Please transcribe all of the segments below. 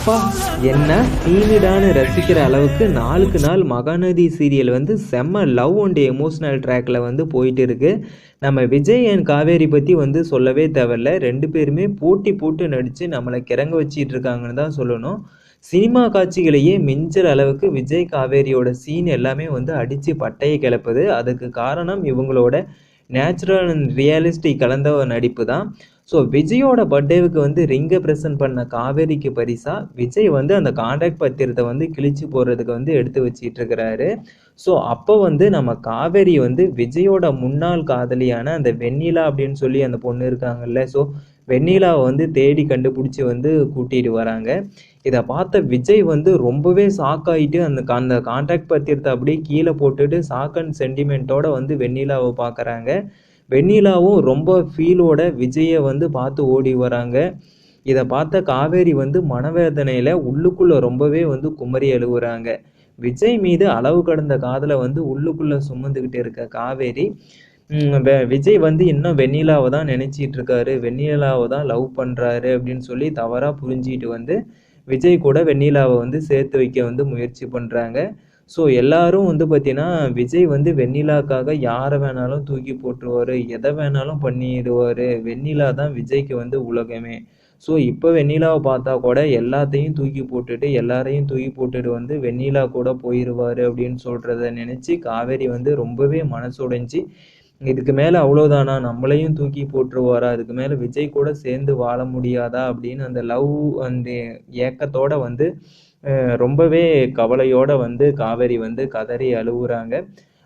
அப்பா என்ன சீனிடான்னு ரசிக்கிற அளவுக்கு நாளுக்கு நாள் மகாநதி சீரியல் வந்து செம்ம லவ் அண்ட் எமோஷ்னல் ட்ராக்ல வந்து போயிட்டு இருக்கு. நம்ம விஜய் அண்ட் காவேரி பற்றி வந்து சொல்லவே தேவையில்ல. ரெண்டு பேருமே போட்டி போட்டு நடித்து நம்மளை கிறங்க வச்சிட்டு இருக்காங்கன்னு தான் சொல்லணும். சினிமா காட்சிகளையே மிஞ்சுற அளவுக்கு விஜய் காவேரியோட சீன் எல்லாமே வந்து அடித்து பட்டையை கிளப்புது. அதுக்கு காரணம் இவங்களோட நேச்சுரல் அண்ட் ரியலிஸ்டிக் கலந்த ஒரு நடிப்பு தான். ஸோ விஜயோட பர்த்டேவுக்கு வந்து ரிங்கை ப்ரெசன்ட் பண்ண காவேரிக்கு பரிசாக விஜய் வந்து அந்த கான்ட்ராக்ட் பத்திரத்தை வந்து கிழிச்சு போடுறதுக்கு வந்து எடுத்து வச்சிட்டு இருக்கிறாரு ஸோ அப்போ வந்து நம்ம காவேரி வந்து விஜயோட முன்னாள் காதலியான அந்த வெண்ணிலா அப்படின்னு சொல்லி அந்த பொண்ணு இருக்காங்கல்ல. ஸோ வெண்ணிலாவை வந்து தேடி கண்டுபிடிச்சி வந்து கூட்டிட்டு வராங்க. இதை பார்த்த விஜய் வந்து ரொம்பவே சாக்காயிட்டு அந்த அந்த கான்ட்ராக்ட் பத்திரத்தை அப்படியே கீழே போட்டுட்டு ஷாக் அண்ட் சென்டிமெண்ட்டோட வந்து வெண்ணிலாவை பார்க்குறாங்க. வெண்ணிலாவும் ரொம்ப ஃபீலோட விஜயை வந்து பார்த்து ஓடி வராங்க. இதை பார்த்த காவேரி வந்து மனவேதனையில் உள்ளுக்குள்ளே ரொம்பவே வந்து குமரி அழுகுறாங்க விஜய் மீது அளவு கடந்த காதலை வந்து உள்ளுக்குள்ளே சுமந்துக்கிட்டு இருக்க காவேரி விஜய் வந்து இன்னும் வெண்ணிலாவை தான் நினச்சிட்டு இருக்காரு. வெண்ணிலாவை தான் லவ் பண்ணுறாரு அப்படின்னு சொல்லி தவறாக புரிஞ்சிட்டு வந்து விஜய் கூட வெண்ணிலாவை வந்து சேர்த்து வைக்க வந்து முயற்சி பண்ணுறாங்க ஸோ எல்லாரும் வந்து பார்த்தீங்கன்னா விஜய் வந்து வெண்ணிலாக்காக யாரை வேணாலும் தூக்கி போட்டுருவார் எதை வேணாலும் பண்ணிடுவார். வெண்ணிலா தான் விஜய்க்கு வந்து உலகமே. ஸோ இப்போ வெண்ணிலாவை பார்த்தா கூட எல்லாத்தையும் தூக்கி போட்டுட்டு எல்லாரையும் தூக்கி போட்டுட்டு வந்து வெண்ணிலா கூட போயிடுவார் அப்படின்னு சொல்கிறத நினச்சி காவேரி வந்து ரொம்பவே மனசுடைஞ்சு இதுக்கு மேலே அவ்வளோதானா நம்மளையும் தூக்கி போட்டுருவாரா? அதுக்கு மேலே விஜய் கூட சேர்ந்து வாழ முடியாதா? அப்படின்னு அந்த லவ் அந்த ஏக்கத்தோட வந்து ரொம்பவே கவலையோட வந்து காவேரி வந்து கதறி அழுகுறாங்க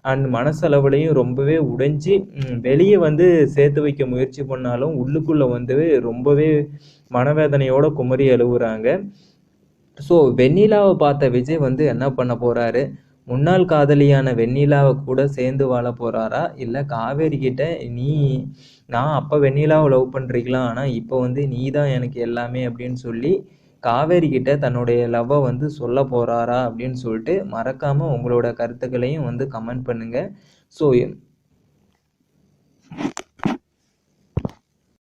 அண்ட் மனசளவுலையும் ரொம்பவே உடைஞ்சி வெளியே வந்து சேர்த்து வைக்க முயற்சி பண்ணாலும் உள்ளுக்குள்ளே வந்து ரொம்பவே மனவேதனையோட குமரி அழுகுறாங்க ஸோ வெண்ணிலாவை பார்த்த விஜய் வந்து என்ன பண்ண போகிறாரு முன்னாள் காதலியான வெண்ணிலாவை கூட சேர்ந்து வாழ போகிறாரா இல்லை காவேரி கிட்ட நீ நான் அப்போ வெண்ணிலாவை லவ் பண்ணுறீங்களா ஆனால் இப்போ வந்து நீ தான் எனக்கு எல்லாமே அப்படின்னு சொல்லி காவேரி கிட்ட தன்னுடைய லவ்வை வந்து சொல்ல போகிறாரா அப்படின்னு சொல்லிட்டு மறக்காமல் உங்களோட கருத்துக்களையும் வந்து கமெண்ட் பண்ணுங்கள் ஸோ